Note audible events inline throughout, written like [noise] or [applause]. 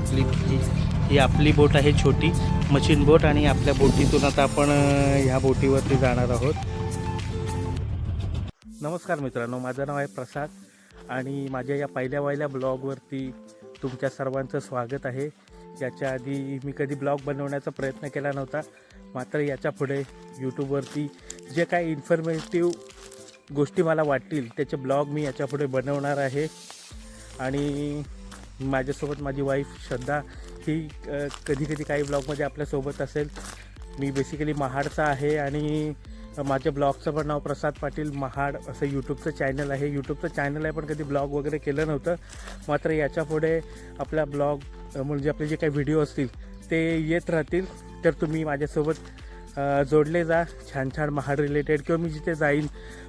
आपली ही आपली बोट आहे छोटी मशीन बोट आणि आपल्या बोटीतून आता आपण ह्या बोटीवरती जाणार आहोत. नमस्कार मित्रांनो माझं नाव आहे प्रसाद आणि माझ्या या पहिल्या पहिल्या ब्लॉगवरती तुमच्या सर्वांचं स्वागत आहे. याच्या आधी मी कधी ब्लॉग बनवण्याचा प्रयत्न केला नव्हता मात्र याच्यापुढे यूट्यूबवरती जे काही इन्फॉर्मेटिव्ह गोष्टी मला वाटतील त्याचे ब्लॉग मी याच्यापुढे बनवणार आहे. आणि माझ्यासोबत माझी वाईफ श्रद्धा ही कधी कधी काही ब्लॉगमध्ये आपल्यासोबत असेल. मी बेसिकली महाडचा आहे आणि माझ्या ब्लॉगचं पण नाव प्रसाद पाटील महाड असं यूट्यूबचं चॅनल आहे. यूट्यूबचं चॅनल आहे पण कधी ब्लॉग वगैरे केलं नव्हतं. मात्र याच्यापुढे आपला ब्लॉग म्हणजे आपले जे काही व्हिडिओ असतील ते येत राहतील. तर तुम्ही माझ्यासोबत जोडले जा छान छान महाड रिलेटेड किंवा मी जिथे जाईन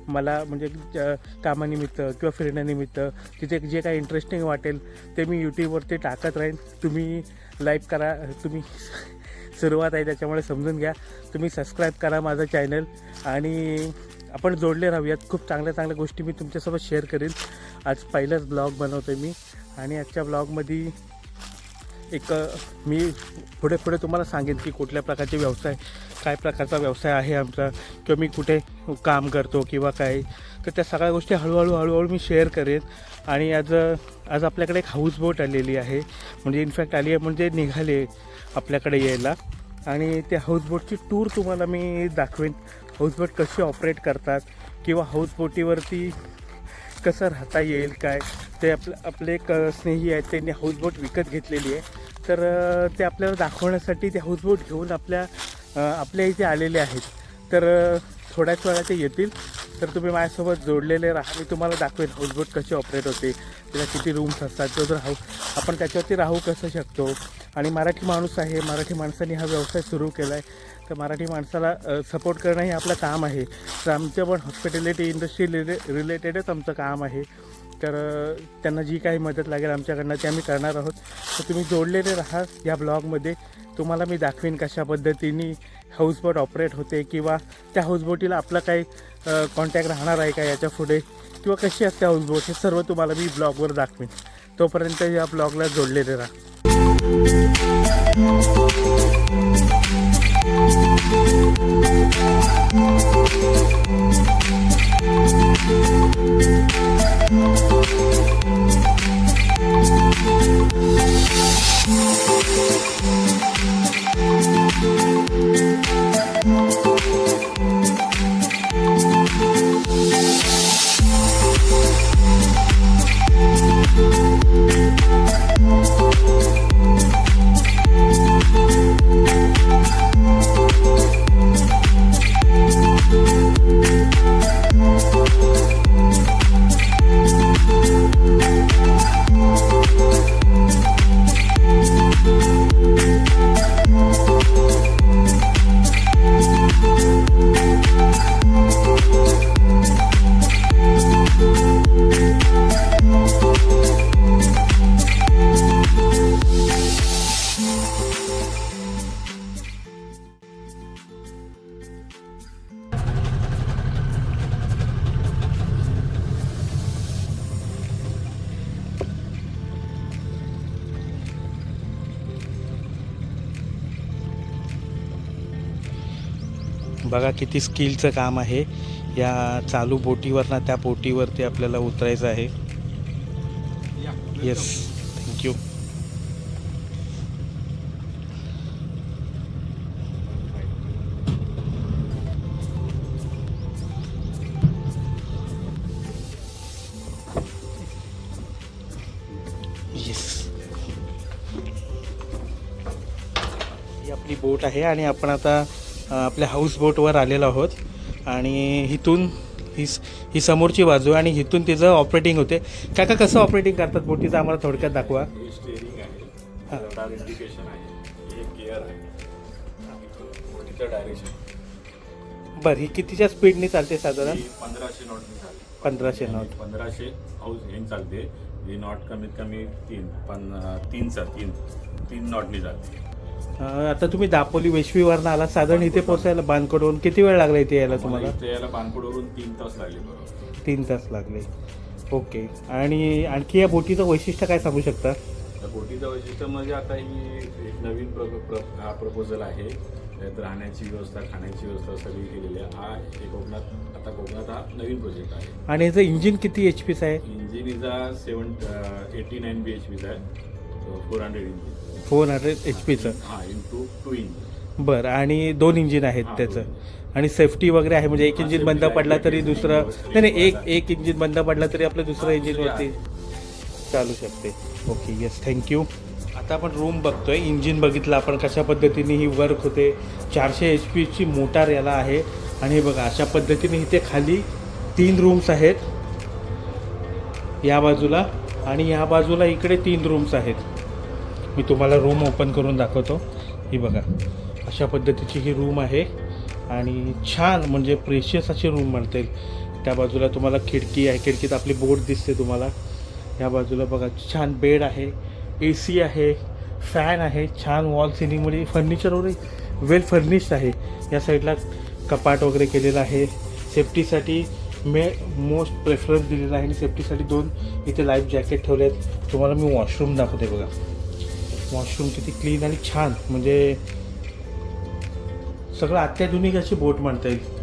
मला म्हणजे कामानिमित्त किंवा फिरण्यानिमित्त तिथे जे काही इंटरेस्टिंग वाटेल ते मी यूट्यूबवरती टाकत राहीन. तुम्ही लाईक करा तुम्ही [laughs] सुरुवात आहे त्याच्यामुळे समजून घ्या. तुम्ही सबस्क्राईब करा माझं चॅनल आणि आपण जोडले राहूयात. खूप चांगल्या चांगल्या गोष्टी मी तुमच्यासोबत शेअर करेन. आज पहिलाच ब्लॉग बनवतो मी. आणि आजच्या ब्लॉगमध्ये एक मी पुढे पुढे तुम्हाला सांगेन की कुठल्या प्रकारचे व्यवसाय काय प्रकारचा व्यवसाय आहे आमचा किंवा मी कुठे काम करतो किंवा काय. तर त्या सगळ्या गोष्टी हळूहळू हळूहळू मी शेअर करेन. आणि आज आज आपल्याकडे एक हाऊस बोट आलेली आहे. म्हणजे इनफॅक्ट आली आहे म्हणजे निघाले आपल्याकडे यायला. आणि त्या हाऊसबोटची टूर तुम्हाला मी दाखवेन. हाऊसबोट कशी ऑपरेट करतात किंवा हाऊसबोटीवरती कसं राहता येईल काय. ते आपलं आपले एक स्नेही आहेत त्यांनी हाऊसबोट विकत घेतलेली आहे. तर ते आपल्याला दाखवण्यासाठी ते हाऊसबोट घेऊन आपल्या आपल्या इथे आलेले आहेत. तर थोड्याच वेळा ते येतील. तर तुम्ही माझ्यासोबत जोडलेले राहा. मी तुम्हाला दाखवेन हाऊसबोट कशी ऑपरेट होते त्याला किती रूम्स असतात. तो जर हाऊ आपण त्याच्यावरती राहू कसं शकतो? आणि मराठी माणूस आहे. मराठी माणसाने हा व्यवसाय सुरू केला आहे तर मराठी माणसाला सपोर्ट करणं हे आपलं काम आहे. तर आमचं पण हॉस्पिटॅलिटी इंडस्ट्री रिले रिलेटेडच आमचं काम आहे. तर त्यांना जी काही मदत लागेल आमच्याकडनं ते आम्ही करणार आहोत. तर तुम्ही जोडलेले राहा या ब्लॉगमध्ये. तुम्हाला मी दाखवीन कशा पद्धतीने हाऊसबोट ऑपरेट होते किंवा त्या हाऊसबोटीला आपला काही कॉन्टॅक्ट राहणार आहे का याच्यापुढे? किंवा कशी असते हाऊसबोट हे सर्व तुम्हाला मी ब्लॉगवर दाखवीन. तोपर्यंत या ब्लॉगला जोडलेले राहा. बघा किती स्किलचं काम आहे. या चालू बोटीवरनं त्या बोटीवरती आपल्याला उतरायचं आहे. येस थँक्यू येस ही आपली बोट आहे आणि आपण आता आपल्या हाऊस बोटवर आलेलो आहोत. आणि इथून ही ही समोरची बाजू आणि इथून तिचं ऑपरेटिंग होते. काका कसं ऑपरेटिंग करतात? बोटीचं आम्हाला थोडक्यात दाखवा. हे. बरं ही कितीच्या स्पीडने चालते साधारण? पंधराशे नॉट. पंधराशे नॉट पंधराशे हाऊस हे चालते. ही नॉट कमीत कमी तीन पण तीनचा तीन तीन नॉटनी चालते. आता तुम्ही दापोली वेशवीवरनं आला साधारण इथे पोहोचायला बांधकडून किती वेळ लागला इथे यायला तुम्हाला? इथे यायला बानकोडवरून तीन तास लागले बरोबर. तीन तास लागले. ओके. आणि आणखी या बोटीचं वैशिष्ट्य काय सांगू शकता? तर बोटीचं वैशिष्ट्य म्हणजे आता ही एक नवीन प्र प्र- हा प्रपोजल आहे. त्यात राहण्याची व्यवस्था खाण्याची व्यवस्था सगळी केलेली आहे. हा हे कोकणात आता कोकणात हा नवीन प्रोजेक्ट आहे. आणि याचं इंजिन किती एच पीचं आहे? Engine is a seven eighty nine B H पीचा आहे. Four hundred engine four hundred H पीचं हा इंटू टू इंजिन बरं आणि दोन इंजिन आहेत त्याचं. आणि सेफ्टी वगैरे आहे म्हणजे एक इंजिन बंद. पडला तरी दुसरं नाही नाही एक. एक इंजिन बंद पडला तरी आपलं दुसरं इंजिन दुसरी वरती आहे. चालू शकते. ओके येस थँक्यू आता आपण रूम बघतोय. इंजिन बघितलं आपण कशा पद्धतीने ही वर्क होते. चारशे एच पीची मोटार याला आहे. आणि हे बघा अशा पद्धतीने इथे खाली तीन रूम्स आहेत. या बाजूला आणि या बाजूला इकडे तीन रूम्स आहेत. मी तुम्हाला रूम ओपन करून दाखवतो. ही बघा अशा पद्धतीची ही रूम आहे आणि छान म्हणजे प्रेशियस अशी रूम म्हणता येईल. त्या बाजूला तुम्हाला खिडकी आहे खिडकीत आपली बोट दिसते तुम्हाला. या बाजूला बघा छान बेड आहे ए सी आहे फॅन आहे छान वॉल सिलिंगमध्ये फर्निचर वगैरे वेल फर्निश्ड आहे. या साईडला कपाट वगैरे केलेलं आहे. सेफ्टीसाठी मे मोस्ट प्रेफरन्स दिलेला आहे आणि सेफ्टीसाठी दोन इथे लाईफ जॅकेट ठेवले आहेत तुम्हाला मी वॉशरूम दाखवते बघा. वॉशरूम किती क्लीन आणि छान. म्हणजे सगळं अत्याधुनिक अशी बोट म्हणता येईल.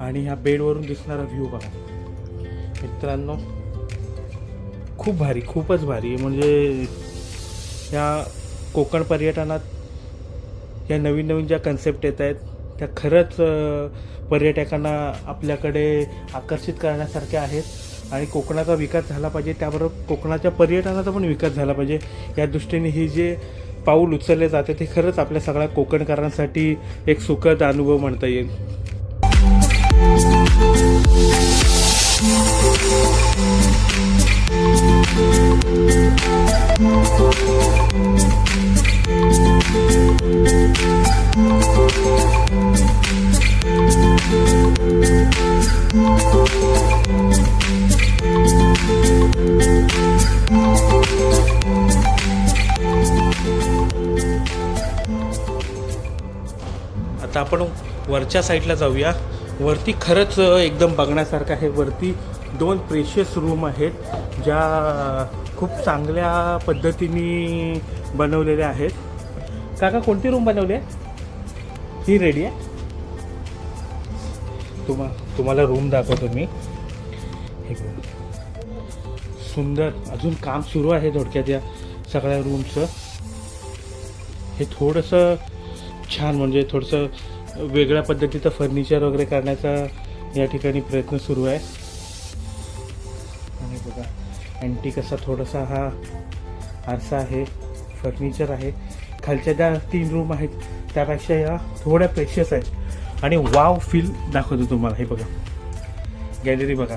आणि ह्या बेडवरून दिसणारा व्ह्यू बघा. मित्रांनो खूप भारी खूपच भारी. म्हणजे या कोकण पर्यटनात या नवीन नवीन ज्या कन्सेप्ट येत आहेत त्या खरंच पर्यटकांना आपल्याकडे आकर्षित करण्यासारख्या आहेत. आणि कोकणाचा विकास झाला पाहिजे त्याबरोबर कोकणाच्या पर्यटनाचा पण विकास झाला पाहिजे. या दृष्टीने ही जे पाऊल उचलले जाते ते खरंच आपल्या सगळ्या कोकणकरांसाठी एक सुखद अनुभव म्हणता येईल. आता वरच्या साईडला जाऊया. वरती खरंच एकदम बघण्यासारखं आहे. वरती दोन प्रेशियस रूम आहेत ज्या खूप चांगल्या पद्धतीने बनवलेल्या आहेत. काका कोणती रूम बनवली आहे? ही रेडी आहे? तुम्हा तुम्हाला रूम दाखवतो मी. हे सुंदर. अजून काम सुरू आहे थोडक्यात या सगळ्या रूमचं हे थोडंसं छान म्हणजे थोडंसं वेगळ्या पद्धतीचं फर्निचर वगैरे करण्याचा या ठिकाणी प्रयत्न सुरू आहे. आणि बघा अँटीक असा थोडासा हा आरसा आहे फर्निचर आहे. खालच्या ज्या तीन रूम आहेत त्यापेक्षा या थोड्या प्रेशियस आहेत. आणि वाव फील दाखवतो तुम्हाला हे बघा. गॅलरी बघा.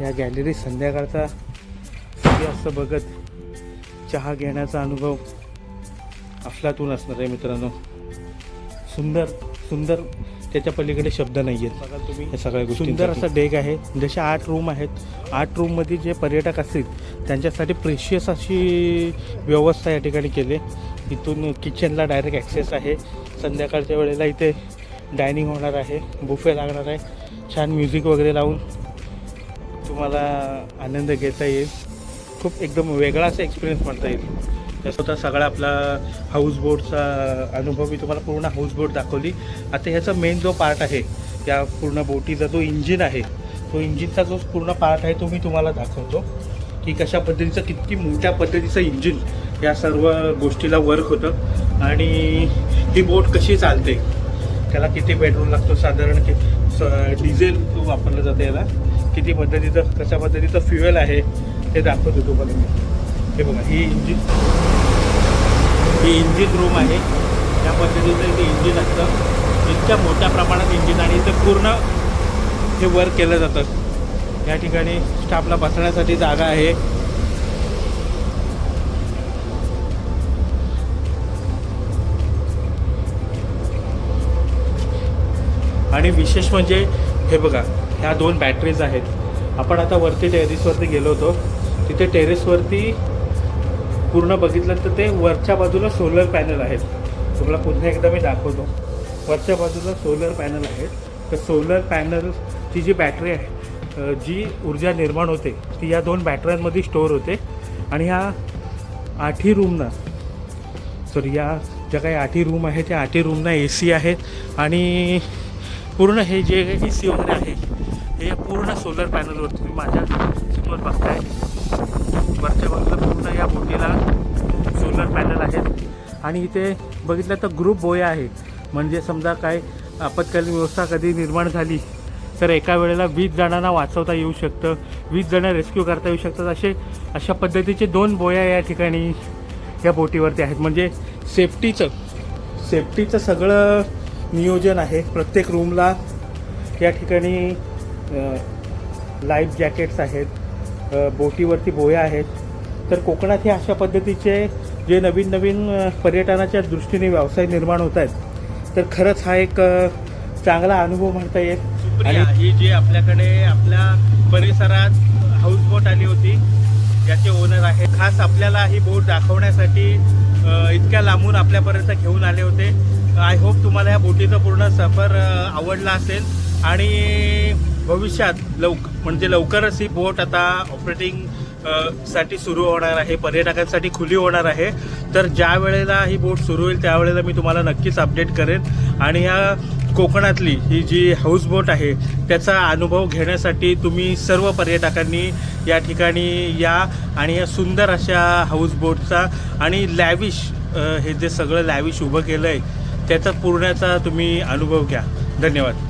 या गॅलरी संध्याकाळचा सूर्यास्त बघत चहा घेण्याचा अनुभव अफलातून असणार आहे मित्रांनो. सुंदर सुंदर त्याच्या पलीकडे शब्द नाही आहेत तुम्ही. हे सगळ्या गोष्टी सुंदर असा डेक आहे. जसे आठ रूम आहेत आठ रूममध्ये जे पर्यटक असतील त्यांच्यासाठी प्रेशियस अशी व्यवस्था या ठिकाणी केली. इथून किचनला डायरेक्ट ॲक्सेस आहे. संध्याकाळच्या वेळेला इथे डायनिंग होणार आहे बुफे लागणार आहे. छान म्युझिक वगैरे लावून तुम्हाला आनंद घेता येईल. खूप एकदम वेगळा असा एक्सपिरियन्स म्हणता येईल. स्वतः होता सगळा आपला हाऊस बोटचा अनुभव मी तुम्हाला पूर्ण हाऊस बोट दाखवली. आता ह्याचा मेन जो पार्ट आहे या पूर्ण बोटीचा जो इंजिन आहे तो इंजिनचा जो पूर्ण पार्ट आहे तो मी तुम्हाला दाखवतो की कशा पद्धतीचं किती मोठ्या पद्धतीचं इंजिन या सर्व गोष्टीला वर्क होतं. आणि ही बोट कशी चालते त्याला किती पेट्रोल लागतो साधारण कि स- डिझेल वापरलं जातं याला. किती पद्धतीचं कशा पद्धतीचं फ्युएल आहे ते दाखवतो तुम्हाला मी. हे बघा ही इंजिन ही इंजिन रूम आहे. त्या पद्धतीचं इथे इंजिन असतं. इतक्या मोठ्या प्रमाणात इंजिन आणि इथं पूर्ण हे वर्क केलं जातं. या ठिकाणी स्टाफला बसण्यासाठी जागा आहे. आणि विशेष म्हणजे हे बघा ह्या दोन बॅटरीज आहेत. आपण आता वरती टेरेसवरती गेलो होतो. तिथे टेरेसवरती पूर्ण बघितलं तर ते वरच्या बाजूला सोलर पॅनल आहेत. तुम्हाला पुन्हा एकदा मी दाखवतो. वरच्या बाजूला सोलर पॅनल आहेत. तर सोलर पॅनलची जी बॅटरी आहे जी ऊर्जा निर्माण होते ती या दोन बॅटऱ्यांमध्ये स्टोअर होते. आणि ह्या आठही रूमनं सॉरी या ज्या काही आठही रूम आहे त्या आठही रूमना ए सी आहेत आणि पूर्ण हे जे ए सी वगैरे आहे हे पूर्ण सोलर पॅनलवर तुम्ही माझ्यासमोर बघताय. वरच्या बाजूला या बोटीला सोलर पॅनल आहेत. आणि इथे बघितलं तर ग्रुप बोया आहे. म्हणजे समजा काय आपत्कालीन व्यवस्था कधी निर्माण झाली तर एका वेळेला वीस जणांना वाचवता येऊ शकतं वीस जणं रेस्क्यू करता येऊ शकतात असे अशा पद्धतीचे दोन बोया या ठिकाणी या बोटीवरती आहेत. म्हणजे सेफ्टीचं सेफ्टीचं सगळं नियोजन आहे. प्रत्येक रूमला या ठिकाणी लाईफ जॅकेट्स आहेत. बोटीवरती बोया आहेत. तर कोकणात हे अशा पद्धतीचे जे नवीन नवीन पर्यटनाच्या दृष्टीने व्यवसाय निर्माण होत आहेत. तर खरंच हा एक चांगला अनुभव म्हणता येईल. आणि ही जी आपल्याकडे आपल्या परिसरात हाऊसबोट आली होती ज्याचे ओनर आहे खास आपल्याला ही बोट दाखवण्यासाठी इतक्या लांबून आपल्यापर्यंत घेऊन आले होते. आय होप तुम्हाला या बोटीचा पूर्ण सफर आवडला असेल. आणि भविष्यात लवक म्हणजे लवकरच ही बोट आता ऑपरेटिंग साठी सुरू होणार आहे पर्यटकांसाठी खुली होणार आहे. तर ज्या वेळेला ही बोट सुरू होईल त्यावेळेला मी तुम्हाला नक्कीच अपडेट करेन. आणि ह्या कोकणातली ही जी हाऊस बोट आहे त्याचा अनुभव घेण्यासाठी तुम्ही सर्व पर्यटकांनी या ठिकाणी या आणि या सुंदर अशा हाऊस बोटचा आणि लॅविश हे जे सगळं लॅविश उभं केलं आहे त्याचा पूर्ण्याचा तुम्ही अनुभव घ्या. धन्यवाद.